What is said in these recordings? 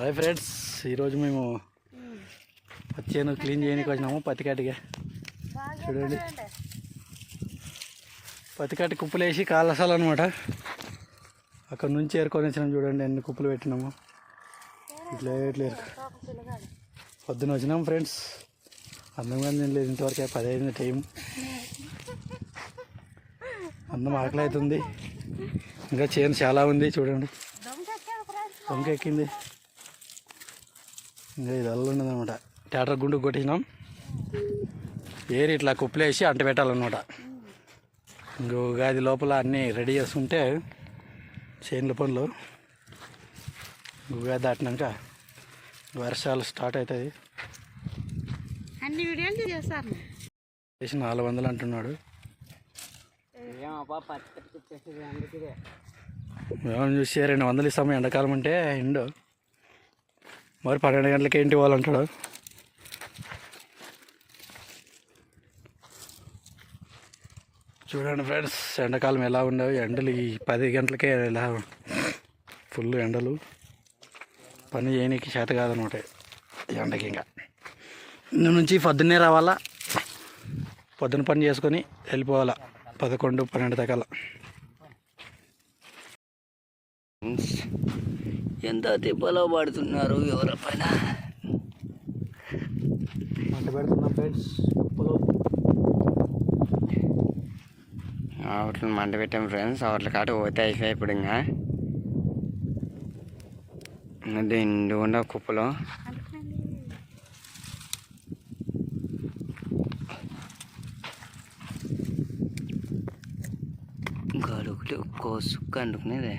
Hi friends ఈరోజు మేము పత్తి చేను క్లీన్ చేయడానికి వచ్చినాము పత్తి కాటిగా చూడండి. పత్తి కాటి కుప్పలు వేసి కాలసాలన్నమాట. అక్కడ నుంచి ఏరుకొని వచ్చినాం చూడండి ఎన్ని కుప్పలు పెట్టినాము. ఇట్లా ఇట్లా పొద్దున వచ్చినాం ఫ్రెండ్స్. అందం కానీ నేను లేదు ఇంతవరకు పదహైదు టైం. అందం ఆకలి అవుతుంది ఇంకా చేను చాలా ఉంది చూడండి. దొంగ ఎక్కింది. ఇంకా ఇది అల్లుండదు అనమాట ట్యాటర్ గుండు కొట్టినాం. ఏరి ఇట్లా కుప్పలేసి అంట పెట్టాలన్నమాట. ఇంకో ఉగాది లోపల అన్నీ రెడీ చేసుకుంటే చేనుల పనులు ఉగాది దాటినాక వర్షాలు స్టార్ట్ అవుతుంది అన్ని వీడియోలు చేస్తారు చేసి నాలుగు వందలు అంటున్నాడు. ఏమని చూసి రెండు వందలు ఇస్తాము? ఎండాకాలం అంటే ఎండు. మరి పన్నెండు గంటలకి ఏంటి ఇవ్వాలంటాడు చూడండి ఫ్రెండ్స్ ఎండాకాలం ఎలా ఉండవు ఎండలు ఈ పది గంటలకే ఎలా ఫుల్ ఎండలు. పని చేయనీకి చేత కాదనమాట ఎండకి ఇంకా. ఇందు నుంచి పొద్దున్నే రావాలా? పొద్దున పని చేసుకొని వెళ్ళిపోవాలా? పదకొండు పన్నెండు దాకా ఎంత తిప్పలో పడుతున్నారు ఎవరి పైన మంట పెడుతున్నాం ఫ్రెండ్స్ ఉప్పులో ఆవట్లు మంట పెట్టాం ఫ్రెండ్స్ ఆవట్ల కాట పోతే అయిపోయి ఇప్పుడు ఇంకా. దిండు ఉండ కుప్పలో. గడుగులు ఒక్కో సుక్క అంటుకునేదే.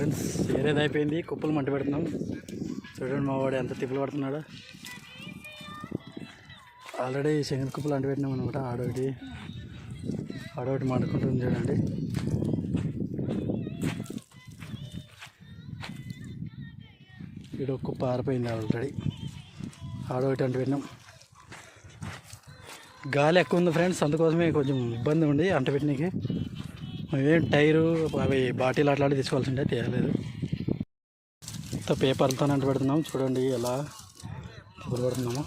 ఫ్రెండ్స్ ఏరేది అయిపోయింది? కుప్పలు మంట పెడుతున్నాం. చూడండి మా వాడు ఎంత తిప్పలు పడుతున్నాడు. ఆల్రెడీ శంగల్ కుప్పలు అంట పెట్టినాం అనమాట ఆడోటి ఆడోటి మండుకుంటుంది చూడండి. ఈడ ఒక కుప్ప ఆరిపోయింది ఆల్రెడీ ఆడోటి అంట పెట్టినాం. గాలి ఎక్కువ ఉంది ఫ్రెండ్స్ అందుకోసమే కొంచెం ఇబ్బంది ఉంది అంట పెట్టినకి. మేమేం టైరు అవి బాటిల్ అట్లాంటి తీసుకోవాల్సిందే తీయలేదు. మొత్తం పేపర్లతో అంట పెడుతున్నాం చూడండి ఎలా ఇప్పుడు పడుతున్నాము